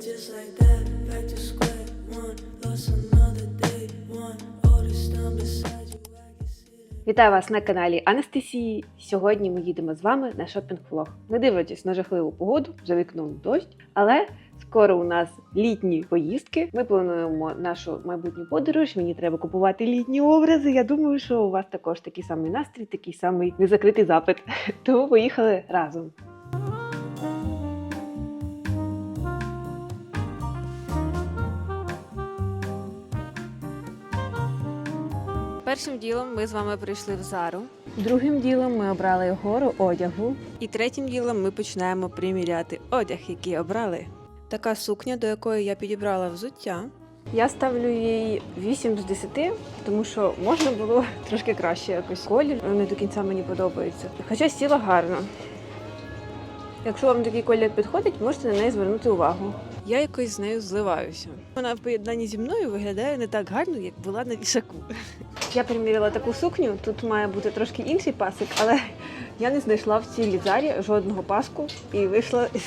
Just like that, back to square one. Lost another day one. All time beside you. Вітаю вас на каналі Анастасії. Сьогодні ми їдемо з вами на шопінг-влог. Не дивлячись на жахливу погоду, за вікном дощ, але скоро у нас літні поїздки. Ми плануємо нашу майбутню подорож. Мені треба купувати літні образи. Я думаю, що у вас також такий самий настрій, такий самий незакритий запит. Тому поїхали разом. Першим ділом ми з вами прийшли в Зару. Другим ділом ми обрали гору одягу. І третім ділом ми починаємо приміряти одяг, який обрали. Така сукня, до якої я підібрала взуття. Я ставлю їй 8 з 10, тому що можна було трошки краще якось. Колір не до кінця мені подобається. Хоча сіла гарно. Якщо вам такий колір підходить, можете на неї звернути увагу. Я якось з нею зливаюся. Вона в поєднанні зі мною виглядає не так гарно, як була на вішаку. Я приміряла таку сукню. Тут має бути трошки інший пасик, але я не знайшла в цій лізарі жодного паску і вийшла із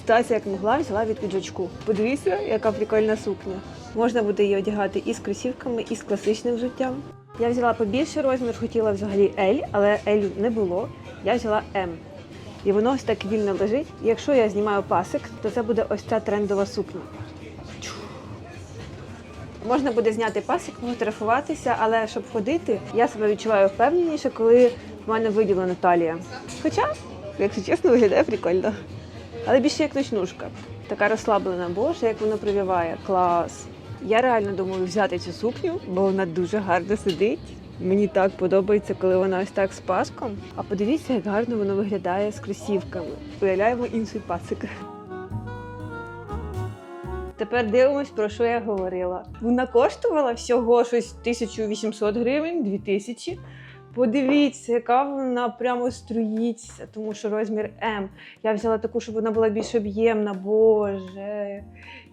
ситуації, як могла, взяла від піджачку. Подивіться, яка прикольна сукня. Можна буде її одягати і з кросівками, і з класичним взуттям. Я взяла побільший розмір, хотіла взагалі L, але L не було. Я взяла M. І воно ось так вільно лежить. Якщо я знімаю пасик, то це буде ось ця трендова сукня. Можна буде зняти пасик, фотографуватися, але щоб ходити, я себе відчуваю впевненіше, коли в мене виділена талія. Хоча, якщо чесно, виглядає прикольно. Але більше як ночнушка. Така розслаблена, боже, як воно привіває. Клас. Я реально думаю взяти цю сукню, бо вона дуже гарно сидить. Мені так подобається, коли вона ось так з паском. А подивіться, як гарно воно виглядає з кросівками. Уявляємо інший пасик. Тепер дивимось, про що я говорила. Вона коштувала всього щось 1800 гривень, 2000. Подивіться, яка вона прямо струїться, тому що розмір М. Я взяла таку, щоб вона була більш об'ємна, боже.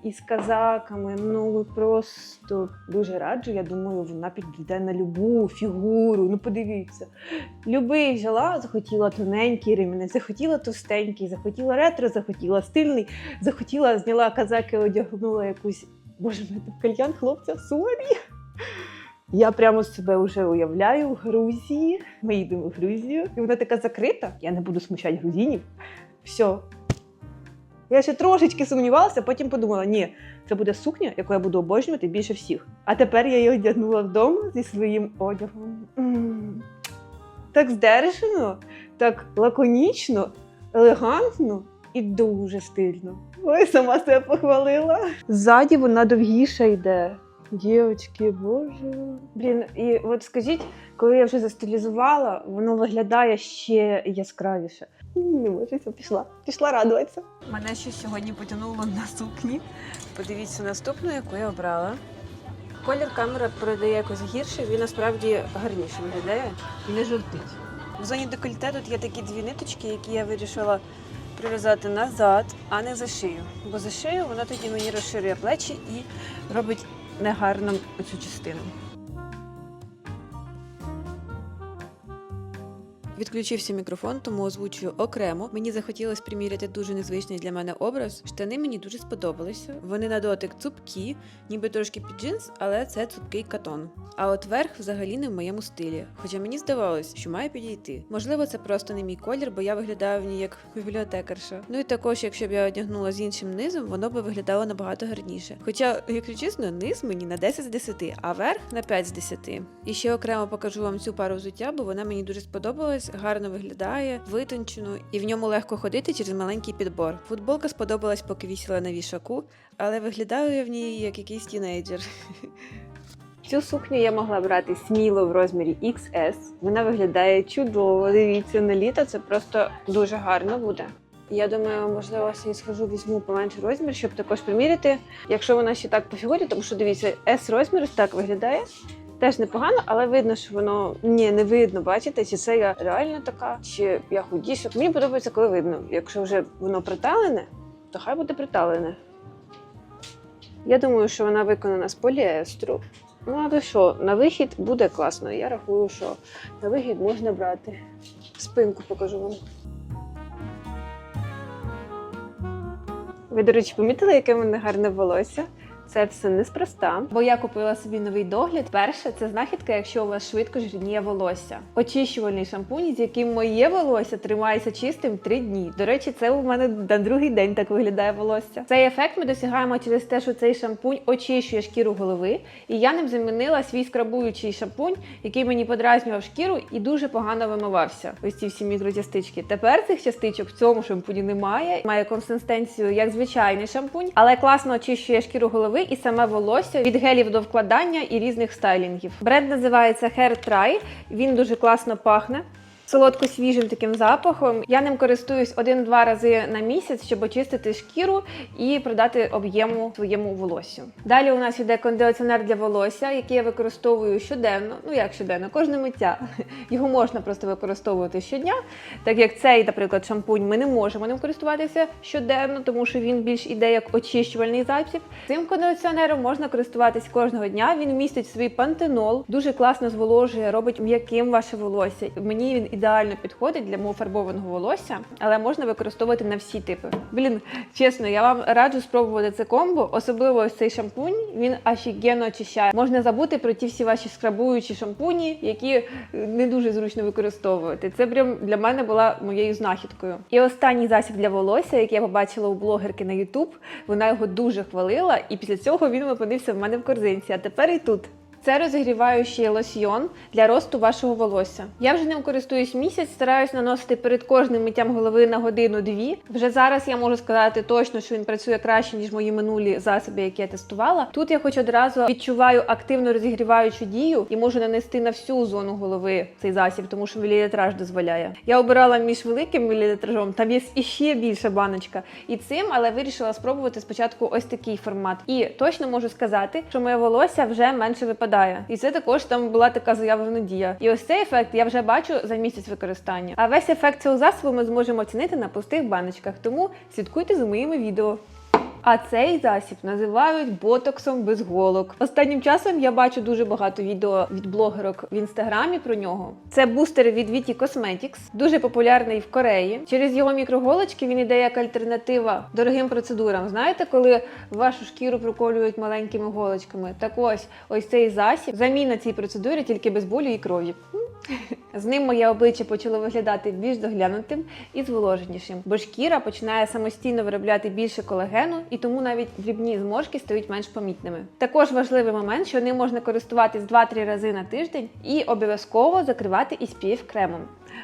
І з казаками. Ну просто дуже раджу. Я думаю, вона підійде на любу фігуру. Ну подивіться. Любий взяла, захотіла тоненький ремінець, захотіла товстенький, захотіла ретро, захотіла стильний, захотіла, зняла казаки, одягнула якусь. Боже, мене кальян хлопця, сорі. Я прямо себе вже уявляю в Грузії. Ми їдемо в Грузію, і вона така закрита. Я не буду смущати грузинів. Все. Я ще трошечки сумнівалася, потім подумала: ні, це буде сукня, яку я буду обожнювати більше всіх. А тепер я її одягнула вдома зі своїм одягом. Так здержано, так лаконічно, елегантно і дуже стильно. Ой, сама себе похвалила. Ззаді вона довгіша йде. Дівчатки, боже. Блін, і от скажіть, коли я вже застилізувала, воно виглядає ще яскравіше. Не можу, пішла. Пішла радуватися. Мене ще сьогодні потягнуло на сукні. Подивіться наступну, яку я обрала. Колір камера передає якось гірше, він насправді гарніше виглядає і не жовтить. В зоні декольте тут є такі дві ниточки, які я вирішила прив'язати назад, а не за шию. Бо за шию вона тоді мені розширює плечі і робить негарно цю частину. Відключився мікрофон, тому озвучую окремо. Мені захотілося приміряти дуже незвичний для мене образ. Штани мені дуже сподобалися. Вони на дотик цупкі, ніби трошки під джинс, але це цупкий катон. А от верх взагалі не в моєму стилі. Хоча мені здавалось, що має підійти. Можливо, це просто не мій колір, бо я виглядаю в ній як бібліотекарша. Ну і також, якщо б я одягнула з іншим низом, воно би виглядало набагато гарніше. Хоча, якщо чесно, низ мені на 10 з 10, а верх на 5 з 10. І ще окремо покажу вам цю пару взуття, бо вона мені дуже сподобалась, гарно виглядає, витончено, і в ньому легко ходити через маленький підбор. Футболка сподобалась, поки вісіла на вішаку, але виглядаю я в ній як якийсь тінейджер. Цю сукню я могла брати сміло в розмірі XS. Вона виглядає чудово. Дивіться, на літо це просто дуже гарно буде. Я думаю, можливо, я схожу, візьму поменший розмір, щоб також приміряти. Якщо вона ще так по фігурі, тому що дивіться, S розмір так виглядає. Теж непогано, але видно, що воно ні, не видно, бачите, чи це я реально така, чи я худіша. Мені подобається, коли видно. Якщо вже воно приталене, то хай буде приталене. Я думаю, що вона виконана з поліестру. Ну, але що, на вихід буде класно. Я рахую, що на вихід можна брати. Спинку покажу вам. Ви, до речі, помітили, яке в мене гарне волосся? Це все неспроста, бо я купила собі новий догляд. Перше, це знахідка, якщо у вас швидко жирніє волосся. Очищувальний шампунь, з яким моє волосся тримається чистим 3 дні. До речі, це у мене на другий день так виглядає волосся. Цей ефект ми досягаємо через те, що цей шампунь очищує шкіру голови, і я ним замінила свій скрабуючий шампунь, який мені подразнював шкіру і дуже погано вимивався. Ось ці всі мікрочастички. Тепер цих частичок в цьому шампуні немає. Має консистенцію як звичайний шампунь, але класно очищує шкіру голови і саме волосся від гелів до вкладання і різних стайлінгів. Бренд називається Hair Try. Він дуже класно пахне. Солодко свіжим таким запахом. Я ним користуюсь один-два рази на місяць, щоб очистити шкіру і придати об'єму своєму волоссю. Далі у нас йде кондиціонер для волосся, який я використовую щоденно. Ну як щоденно, кожне миття. Його можна просто використовувати щодня, так як цей, наприклад, шампунь, ми не можемо ним користуватися щоденно, тому що він більш іде як очищувальний засіб. Цим кондиціонером можна користуватись кожного дня. Він містить свій пантенол, дуже класно зволожує, робить м'яким ваше волосся. Мені він ідеально підходить для мого фарбованого волосся, але можна використовувати на всі типи. Блін, чесно, я вам раджу спробувати це комбо, особливо ось цей шампунь. Він офігенно очищає. Можна забути про ті всі ваші скрабуючі шампуні, які не дуже зручно використовувати. Це прям для мене була моєю знахідкою. І останній засіб для волосся, який я побачила у блогерки на YouTube, вона його дуже хвалила, і після цього він опинився в мене в корзинці. А тепер і тут. Це розігріваючий лосьйон для росту вашого волосся. Я вже ним користуюсь місяць, стараюсь наносити перед кожним миттям голови на годину-дві. Вже зараз я можу сказати точно, що він працює краще ніж мої минулі засоби, які я тестувала. Тут я хоч одразу відчуваю активно розігріваючу дію і можу нанести на всю зону голови цей засіб, тому що мілілітраж дозволяє. Я обирала між великим мілілітражом, там є іще більша баночка, і цим, але вирішила спробувати спочатку ось такий формат. І точно можу сказати, що моє волосся вже менше випадає. І це також там була така заявлена дія. І ось цей ефект я вже бачу за місяць використання. А весь ефект цього засобу ми зможемо оцінити на пустих баночках. Тому слідкуйте за моїми відео. А цей засіб називають ботоксом без голок. Останнім часом я бачу дуже багато відео від блогерок в інстаграмі про нього. Це бустер від Viti Cosmetics, дуже популярний в Кореї. Через його мікроголочки він іде як альтернатива дорогим процедурам. Знаєте, коли вашу шкіру проколюють маленькими голочками? Так ось ось цей засіб заміна цій процедурі тільки без болю і крові. З ним моє обличчя почало виглядати більш доглянутим і зволоженішим, бо шкіра починає самостійно виробляти більше колагену, і тому навіть дрібні зморшки стають менш помітними. Також важливий момент, що ним можна користуватись 2-3 рази на тиждень і обов'язково закривати SPF кремом.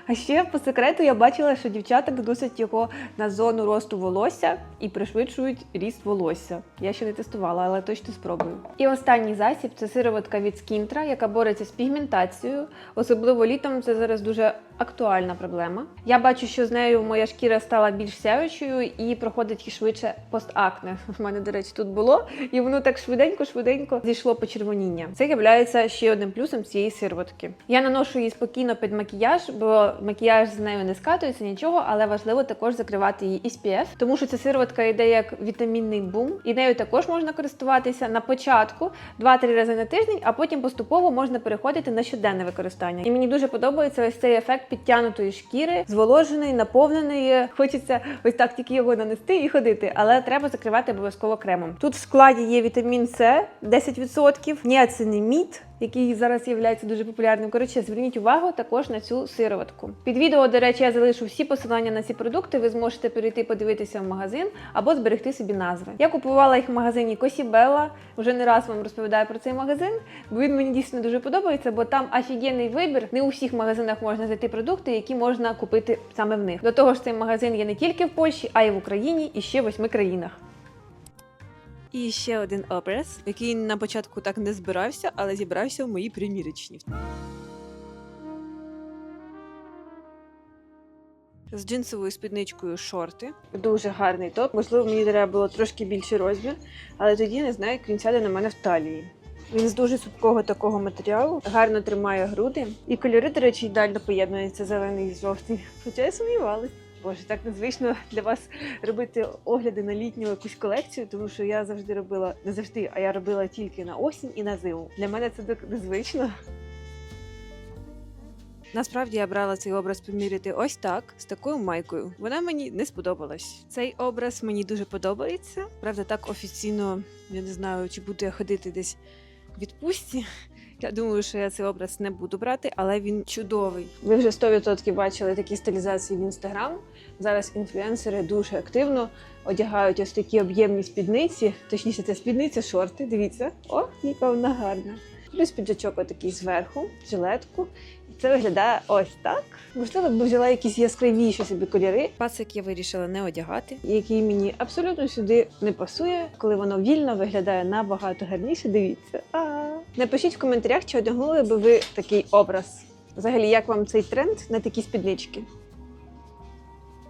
А ще по секрету я бачила, що дівчата наносять його на зону росту волосся і пришвидшують ріст волосся. Я ще не тестувала, але точно спробую. І останній засіб це сироватка від Скінтра, яка бореться з пігментацією. Особливо літом це зараз дуже актуальна проблема. Я бачу, що з нею моя шкіра стала більш сяючою і проходить швидше постакне. У мене, до речі, тут було, і воно так швиденько-швиденько зійшло почервоніння. Це є ще одним плюсом цієї сироватки. Я наношу її спокійно під макіяж, бо макіяж з нею не скатується нічого, але важливо також закривати її SPF, тому що ця сироватка йде як вітамінний бум, і нею також можна користуватися на початку 2-3 рази на тиждень, а потім поступово можна переходити на щоденне використання. І мені дуже подобається ось цей ефект підтягнутої шкіри, зволоженої, наповненої. Хочеться ось так тільки його нанести і ходити, але треба закривати обов'язково кремом. Тут в складі є вітамін С 10%, ніацинамід, який зараз є дуже популярним. Коротше, зверніть увагу також на цю сироватку. Під відео, до речі, я залишу всі посилання на ці продукти. Ви зможете перейти подивитися в магазин або зберегти собі назви. Я купувала їх в магазині Косібела. Вже не раз вам розповідаю про цей магазин, бо він мені дійсно дуже подобається, бо там офігенний вибір. Не у всіх магазинах можна знайти продукти, які можна купити саме в них. До того ж, цей магазин є не тільки в Польщі, а й в Україні і ще восьми країнах. І ще один образ, який на початку так не збирався, але зібрався в моїй примірочні. З джинсовою спідничкою шорти. Дуже гарний топ. Можливо, мені треба було трошки більший розмір, але тоді не знаю, як він сяде на мене в талії. Він з дуже супкого такого матеріалу, гарно тримає груди. І кольори, до речі, ідеально поєднуються зелений і жовтий. Хоча я сумнівалась. Боже, так незвично для вас робити огляди на літню якусь колекцію, тому що я завжди робила не завжди, а я робила тільки на осінь і на зиму. Для мене це так незвично. Насправді я брала цей образ поміряти ось так, з такою майкою. Вона мені не сподобалась. Цей образ мені дуже подобається. Правда, так офіційно я не знаю, чи буду я ходити десь в відпустці. Я думаю, що я цей образ не буду брати, але він чудовий. Ви вже 100% бачили такі стилізації в інстаграм. Зараз інфлюенсери дуже активно одягають ось такі об'ємні спідниці, точніше, це спідниця, шорти. Дивіться, о, яка вона гарна. Плюс піджачок отакий зверху, жилетку. Це виглядає ось так. Можливо, б взяла якісь яскравіші собі кольори. Пасик я вирішила не одягати, який мені абсолютно сюди не пасує. Коли воно вільно виглядає набагато гарніше. Дивіться. А напишіть в коментарях, чи одягнули би ви такий образ. Взагалі, як вам цей тренд на такі спіднички?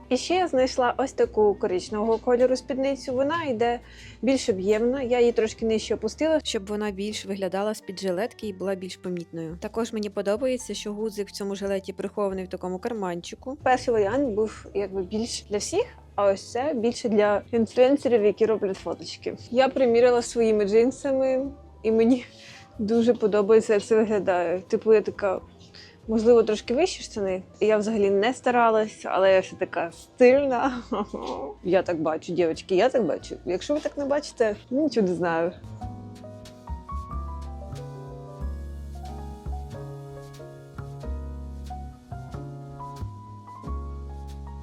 І ще я знайшла ось таку коричневого кольору спідницю. Вона йде більш об'ємна. Я її трошки нижче опустила, щоб вона більш виглядала з-під жилетки і була більш помітною. Також мені подобається, що гудзик в цьому жилеті прихований в такому карманчику. Перший варіант був якби більш для всіх. А ось це більше для інфлюенсерів, які роблять фоточки. Я приміряла своїми джинсами, і мені дуже подобається, як це виглядає. Типу, я така можливо, трошки вищі штани. Я взагалі не старалась, але я ще така стильна. Я так бачу, дівчатки, я так бачу. Якщо ви так не бачите, нічого не знаю.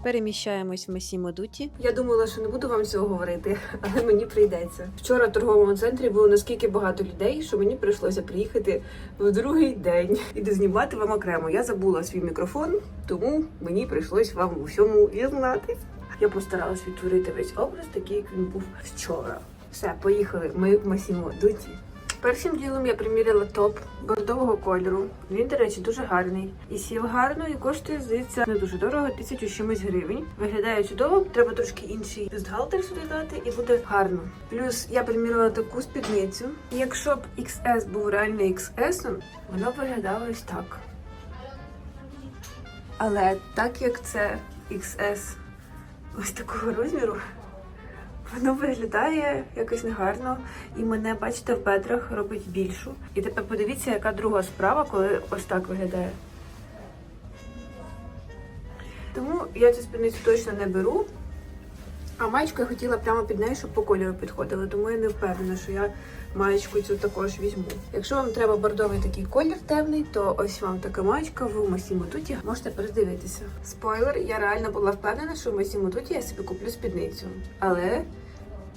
Переміщаємось в Масімо Дуті. Я думала, що не буду вам цього говорити, але мені прийдеться. Вчора в торговому центрі було наскільки багато людей, що мені прийшлося приїхати в другий день і дознімати вам окремо. Я забула свій мікрофон, тому мені прийшлось вам у всьому дізнатись. Я постаралась відтворити весь образ, такий як він був вчора. Все, поїхали. Ми в Масімо Дуті. Першим ділом я приміряла топ бордового кольору. Він, до речі, дуже гарний. І сів гарно, і коштує, здається, не дуже дорого, тисячу чимось гривень. Виглядає чудово, треба трошки інший бюстгальтер сюди дати, і буде гарно. Плюс я приміряла таку спідницю. І якщо б XS був реально XS, воно б виглядало ось так. Але так як це XS ось такого розміру, Воно виглядає якось негарно, і мене, бачите, в бедрах робить більшу. І тепер подивіться, яка друга справа, коли ось так виглядає. Тому я цю спідницю точно не беру. А маєчку я хотіла прямо під нею, щоб по кольору підходили, тому я не впевнена, що я маєчку цю також візьму. Якщо вам треба бордовий такий колір темний, то ось вам така маєчка в Масімо Туті. Можете передивитися. Спойлер, я реально була впевнена, що в Масімо Туті я собі куплю спідницю. Але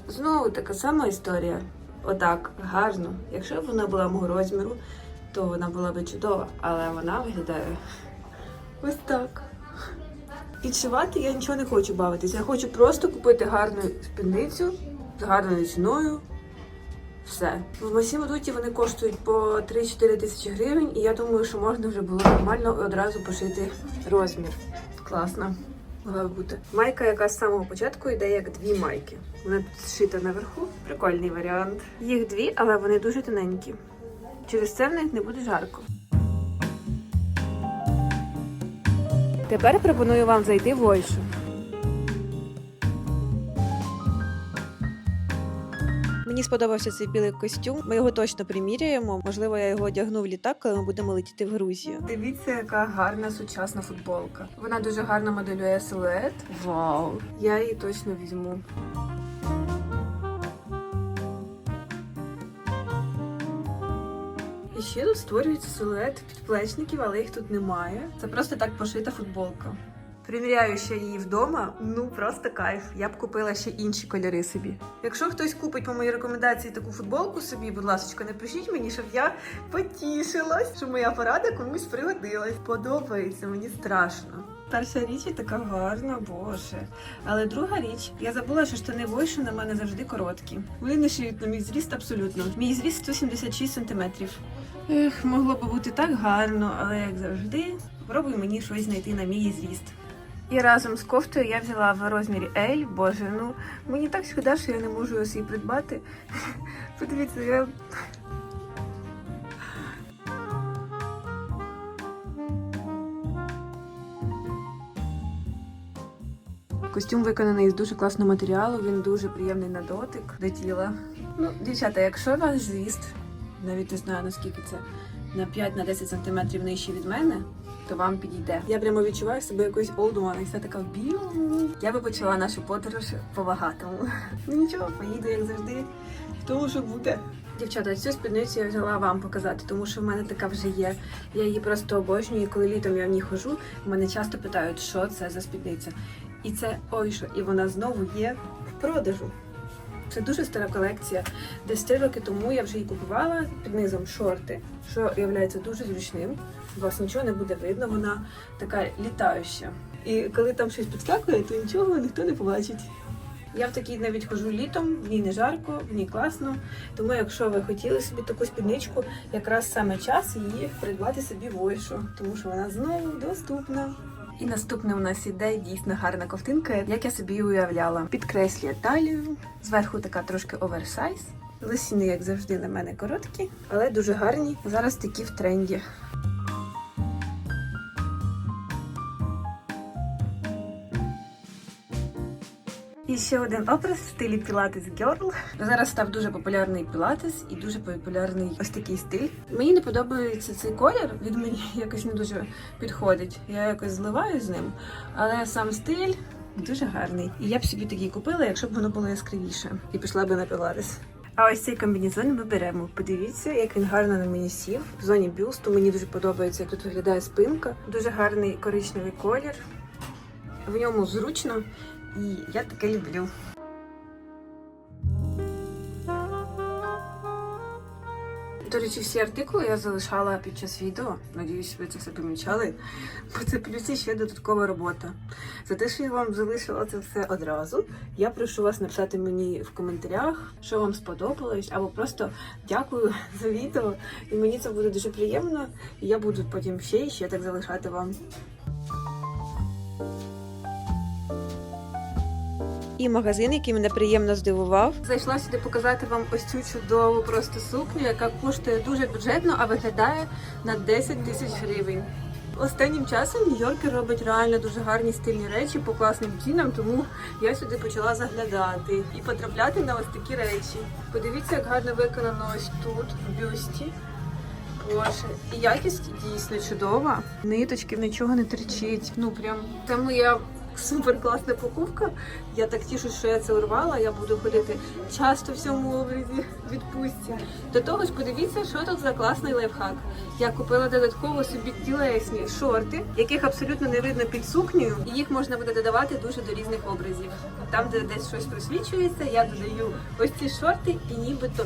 знову така сама історія. Отак, гарно. Якщо б вона була мого розміру, то вона була би чудова, але вона виглядає ось так. Підшивати я нічого не хочу бавитися. Я хочу просто купити гарну спідницю з гарною ціною. Все. В Масімо Дуті вони коштують по 3-4 тисячі гривень, і я думаю, що можна вже було нормально одразу пошити розмір. Класно. Могла б бути. Майка, яка з самого початку йде як дві майки. Вона тут зшита наверху. Прикольний варіант. Їх дві, але вони дуже тоненькі. Через це в них не буде жарко. Тепер пропоную вам зайти в Ольшу. Мені сподобався цей білий костюм. Ми його точно приміряємо. Можливо, я його одягну в літак, коли ми будемо летіти в Грузію. Дивіться, яка гарна сучасна футболка. Вона дуже гарно моделює силует. Вау! Я її точно візьму. І ще тут створюється силует підплечників, але їх тут немає. Це просто так пошита футболка. Приміряю ще її вдома. Ну просто кайф. Я б купила ще інші кольори собі. Якщо хтось купить по моїй рекомендації таку футболку собі, будь ласка, напишіть мені, щоб я потішилась, що моя порада комусь пригодилась. Подобається, мені страшно. Перша річ і така гарна, боже. Але друга річ, я забула, що штани войшу на мене завжди короткі. Вони не шиють на мій зріст абсолютно. Мій зріст 176 сантиметрів. Ех, могло б бути так гарно, але як завжди, пробуй мені щось знайти на мій зріст. І разом з кофтою я взяла в розмірі L. Боже, ну мені так шкода, що я не можу її придбати. Подивіться, я. Костюм виконаний з дуже класного матеріалу, він дуже приємний на дотик до тіла. Ну, дівчата, якщо ваш зріст, навіть не знаю наскільки це, на 5-10 см нижче від мене, то вам підійде. Я прямо відчуваю себе якоюсь old і вся така в білому. Я би почала нашу подорож по багатому. Ну нічого, поїду як завжди. Тому, що буде. Дівчата, цю спідницю я взяла вам показати, тому що в мене така вже є. Я її просто обожнюю, і коли літом я в ній хожу, мене часто питають, що це за спідниця. І це ой що, і вона знову є в продажу. Це дуже стара колекція. Десь три роки тому я вже її купувала під низом шорти, що є дуже зручним. У вас нічого не буде видно, вона така літающа. І коли там щось підскакує, то нічого ніхто не побачить. Я в такій навіть хожу літом, в ній не жарко, в ній класно. Тому, якщо ви хотіли собі таку спідничку, якраз саме час її придбати собі в Ойшу, тому що вона знову доступна. І наступне у нас іде дійсно гарна ковтинка, як я собі уявляла. Підкреслює талію, зверху така трошки оверсайз. Лисіни, як завжди, на мене короткі, але дуже гарні. Зараз такі в тренді. Ще один образ в стилі Pilates Girl. Зараз став дуже популярний пілатес і дуже популярний ось такий стиль. Мені не подобається цей колір, він мені якось не дуже підходить. Я якось зливаю з ним, але сам стиль дуже гарний. І я б собі такий купила, якщо б воно було яскравіше, і пішла би на пілатес. А ось цей комбінезон ми беремо. Подивіться, як він гарно на мені сів. В зоні бюсту мені дуже подобається, як тут виглядає спинка. Дуже гарний коричневий колір. В ньому зручно, і я таке люблю. До речі, всі артикули я залишала під час відео. Надіюсь, ви це все помічали. Бо це плюс ще додаткова робота. За те, що я вам залишила це все одразу. Я прошу вас написати мені в коментарях, що вам сподобалось, або просто дякую за відео. І мені це буде дуже приємно. І я буду потім ще і ще так залишати вам. І магазин, який мене приємно здивував. Зайшла сюди показати вам ось цю чудову просто сукню, яка коштує дуже бюджетно, а виглядає на 10 тисяч гривень. Останнім часом Нью-Йоркер робить реально дуже гарні стильні речі по класним цінам, тому я сюди почала заглядати і потрапляти на ось такі речі. Подивіться, як гарно виконано ось тут, в бюсті. Боже, і якість дійсно чудова. Ниточки нічого не тричить. Ну прям це моя супер класна покупка. Я так тішу, що я це урвала. Я буду ходити часто в цьому образі відпустці. До того ж, подивіться, що тут за класний лайфхак. Я купила додатково собі тілесні шорти, яких абсолютно не видно під сукнею, і їх можна буде додавати дуже до різних образів. Там, де десь щось просвічується, я додаю ось ці шорти, і нібито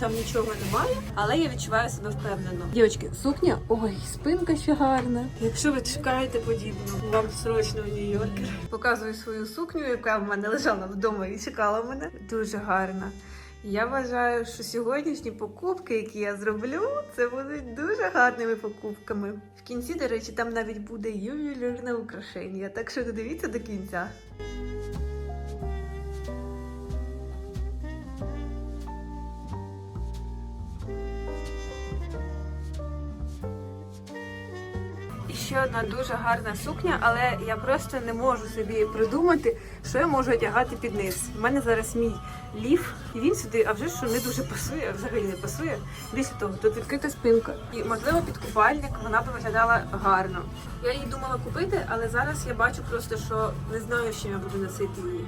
там нічого немає, але я відчуваю себе впевнено. Дівчатки, сукня, ой, спинка ще гарна. Якщо ви шукаєте подібну, вам срочно в Нью-Йоркер. Показую свою сукню, яка в мене лежала вдома і чекала мене. Дуже гарна. Я вважаю, що сьогоднішні покупки, які я зроблю, це будуть дуже гарними покупками. В кінці, до речі, там навіть буде ювелірне украшення, так що додивіться до кінця. Ще одна дуже гарна сукня, але я просто не можу собі придумати, що я можу одягати під низ. У мене зараз мій ліф, і він сюди, а вже що не дуже пасує, взагалі не пасує. Більше того, тут відкрита спинка. І можливо під купальник вона б виглядала гарно. Я її думала купити, але зараз я бачу просто, що не знаю, чим я буду носити її.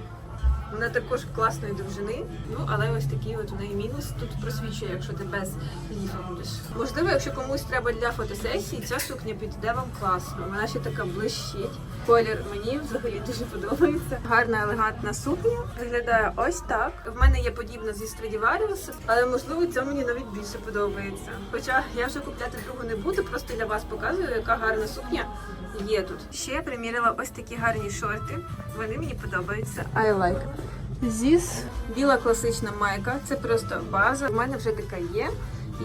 Вона також класної довжини, ну але ось такий от у неї мінус. Тут просвічує, якщо ти без ліфа будеш. Можливо, якщо комусь треба для фотосесії, ця сукня підійде вам класно. Вона ще така блищить. Колір мені взагалі дуже подобається. Гарна елегантна сукня. Виглядає ось так. В мене є подібна зі Stradivarius, але можливо ця мені навіть більше подобається. Хоча я вже купляти другу не буду, просто для вас показую, яка гарна сукня є тут. Ще я приміряла ось такі гарні шорти. Вони мені подобаються. I like. Зіс біла класична майка. Це просто база. У мене вже така є.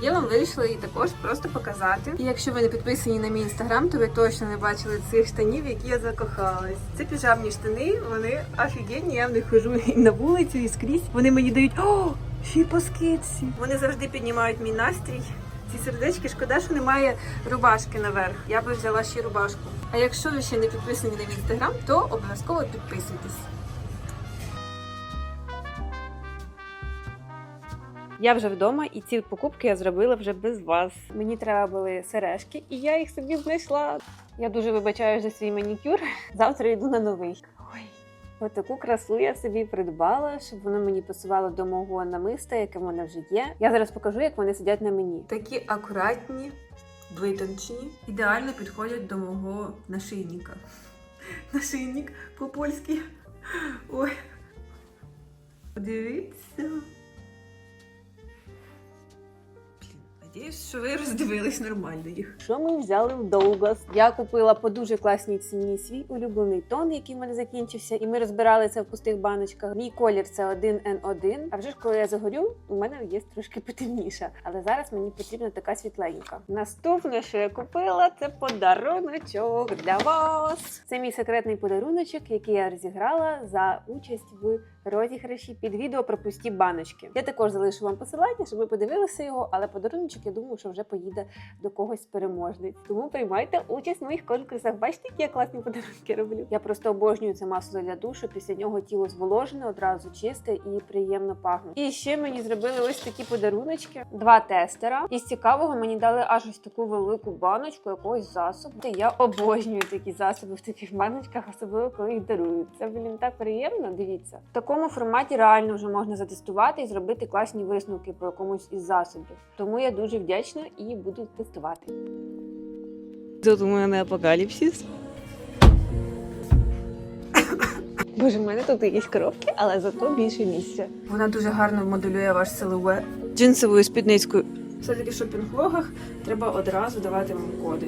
Я вам вирішила її також просто показати. І якщо ви не підписані на мій інстаграм, то ви точно не бачили цих штанів, які я закохалась. Це піжамні штани, вони офігенні, я в них хожу і на вулицю, і скрізь. Вони мені дають о, ще й по скидці. Вони завжди піднімають мій настрій. Ці сердечки, шкода, що немає рубашки наверх. Я би взяла ще рубашку. А якщо ви ще не підписані на мій інстаграм, то обов'язково підписуйтесь. Я вже вдома, і ці покупки я зробила вже без вас. Мені треба були сережки, і я їх собі знайшла. Я дуже вибачаю за свій манікюр. Завтра йду на новий. Ой. Ось таку красу я собі придбала, щоб воно мені пасувало до мого намиста, яке в вже є. Я зараз покажу, як вони сидять на мені. Такі акуратні, витончені, ідеально підходять до мого нашийника. Нашийник по-польськи. Ой. Подивіться. Надіюсь, що ви роздивились нормально їх. Що ми взяли в Довгас? Я купила по дуже класній ціні свій улюблений тон, який в мене закінчився, і ми розбирали це в пустих баночках. Мій колір це 1N1. А вже ж коли я загорю, у мене є трошки потемніша. Але зараз мені потрібна така світленька. Наступне, що я купила, це подаруночок для вас. Це мій секретний подаруночок, який я розіграла за участь в розіграші під відео про пусті баночки. Я також залишу вам посилання, щоб ви подивилися його, але подаруночок, я думаю, що вже поїде до когось з переможниць. Тому приймайте участь в моїх конкурсах. Бачите, які я класні подарунки роблю. Я просто обожнюю це масло для душу. Після нього тіло зволожене, одразу чисте і приємно пахне. І ще мені зробили ось такі подаруночки: два тестера. Із цікавого мені дали аж ось таку велику баночку якогось засобу. Я обожнюю такі засоби в таких баночках, особливо коли їх дарують. Це блін так приємно. Дивіться, в такому форматі реально вже можна затестувати і зробити класні висновки по якомусь із засобів. Тому я дуже вдячна і буду тестувати. Тут у мене апокаліпсис. Боже, в мене тут якісь коробки, але зато більше місця. Вона дуже гарно модулює ваш силует. Джинсовою спідницькою. Все-таки в шопінг-влогах треба одразу давати вам коди.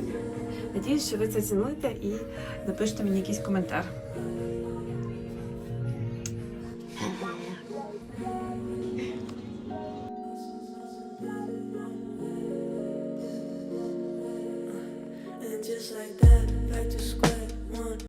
Надіюсь, що ви це цінуєте і напишете мені якийсь коментар.